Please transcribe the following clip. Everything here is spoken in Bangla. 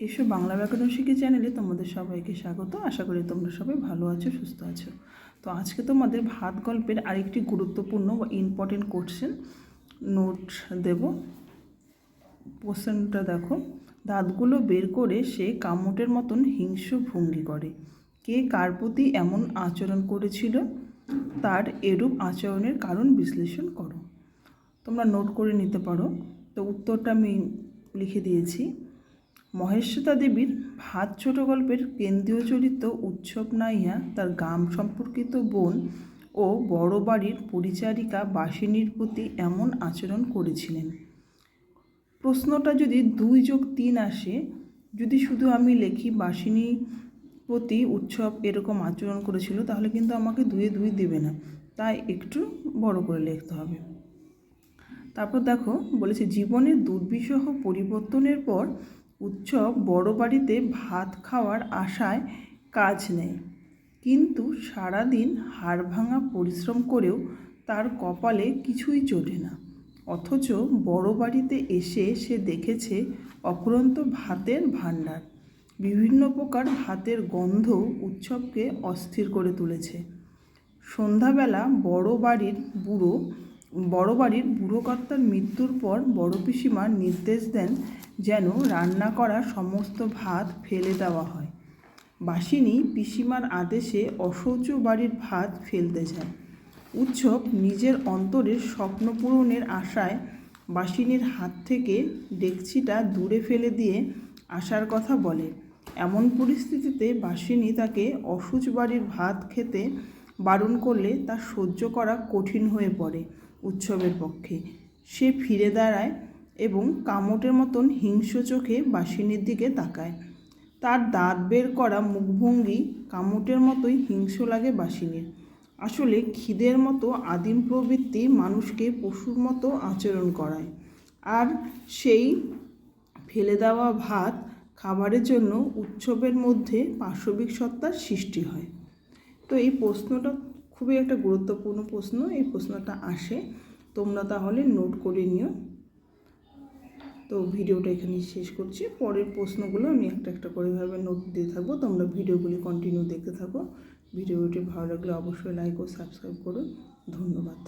এসো বাংলা ব্যাকরণ শিখি চ্যানেলে তোমাদের সবাইকে স্বাগত। আশা করি তোমরা সবাই ভালো আছো, সুস্থ আছো। তো আজকে তোমাদের ভাত গল্পের আরেকটি গুরুত্বপূর্ণ বা ইম্পর্টেন্ট কোশ্চেন নোট দেব। কোশ্চেনটা দেখো। দাঁতগুলো বের করে সে কামটের মতন হিংস্র ভঙ্গি করে। কে কার প্রতি এমন আচরণ করেছিল? তার এরূপ আচরণের কারণ বিশ্লেষণ করো। তোমরা নোট করে নিতে পারো। তো উত্তরটা আমি লিখে দিয়েছি। মহেশ্বতা দেবীর ভাত ছোট গল্পের কেন্দ্রীয় চরিত্র উৎসব নাইয়া তার গ্রাম সম্পর্কিত বোন ও বড় বাড়ির পরিচারিকা বাসিনীর প্রতি এমন আচরণ করেছিলেন। প্রশ্নটা যদি দুই যোগ তিন আসে, যদি শুধু আমি লিখি বাসিনী প্রতি উৎসব এরকম আচরণ করেছিল, তাহলে কিন্তু আমাকে দুয়ে দুই দেবে না। তাই একটু বড় করে লিখতে হবে। তারপর দেখো, বলেছে জীবনের দুর্বিষহ পরিবর্তনের পর উৎসব বড় বাড়িতে ভাত খাওয়ার আশায় কাজ নেয়। কিন্তু সারাদিন হাড় ভাঙা পরিশ্রম করেও তার কপালে কিছুই চটে না। অথচ বড় বাড়িতে এসে সে দেখেছে অফুরন্ত ভাতের ভাণ্ডার। বিভিন্ন প্রকার ভাতের গন্ধ উৎসবকে অস্থির করে তুলেছে। সন্ধ্যাবেলা বড় বাড়ির বুড়ো বড় বাড়ির বুড়ো কর্তার মৃত্যুর পর বড় পিসিমা নির্দেশ দেন যেন রান্না করা সমস্ত ভাত ফেলে দেওয়া হয়। বাসিনী পিসিমার আদেশে অশৌচ বাড়ির ভাত ফেলতে যায় উৎসব নিজের অন্তরের স্বপ্ন পূরণের আশায় বাসিনীর হাত থেকে ডেকচিটা দূরে ফেলে দিয়ে আসার কথা বলে। এমন পরিস্থিতিতে বাসিনী তাকে অসুচ বাড়ির ভাত খেতে বারণ করলে তা সহ্য করা কঠিন হয়ে পড়ে উৎসবের পক্ষে। সে ফিরে দাঁড়ায় এবং কামটের মতন হিংস্র চোখে বাসিনীর দিকে তাকায়। তার দাঁত বের করা মুখভঙ্গি কামটের মতোই হিংস্র লাগে বাসিনীর। আসলে খিদের মতো আদিম প্রবৃত্তি মানুষকে পশুর মতো আচরণ করায়। আর সেই ফেলে দেওয়া ভাত খাবারের জন্য উৎসবের মধ্যে পাশবিক সত্তার সৃষ্টি হয়। তো এই প্রশ্নটা খুবই একটা গুরুত্বপূর্ণ প্রশ্ন। এই প্রশ্নটা আসে। তোমরা তাহলে নোট করে নিও। তো ভিডিওটা এখানেই শেষ করছি। পরের প্রশ্নগুলো আমি একটা একটা করে ভাবে নোট দিয়ে থাকব। তোমরা ভিডিওগুলি কন্টিনিউ দেখতে থাকো। ভিডিওটি ভালো লাগলে অবশ্যই লাইক ও সাবস্ক্রাইব করুন ধন্যবাদ।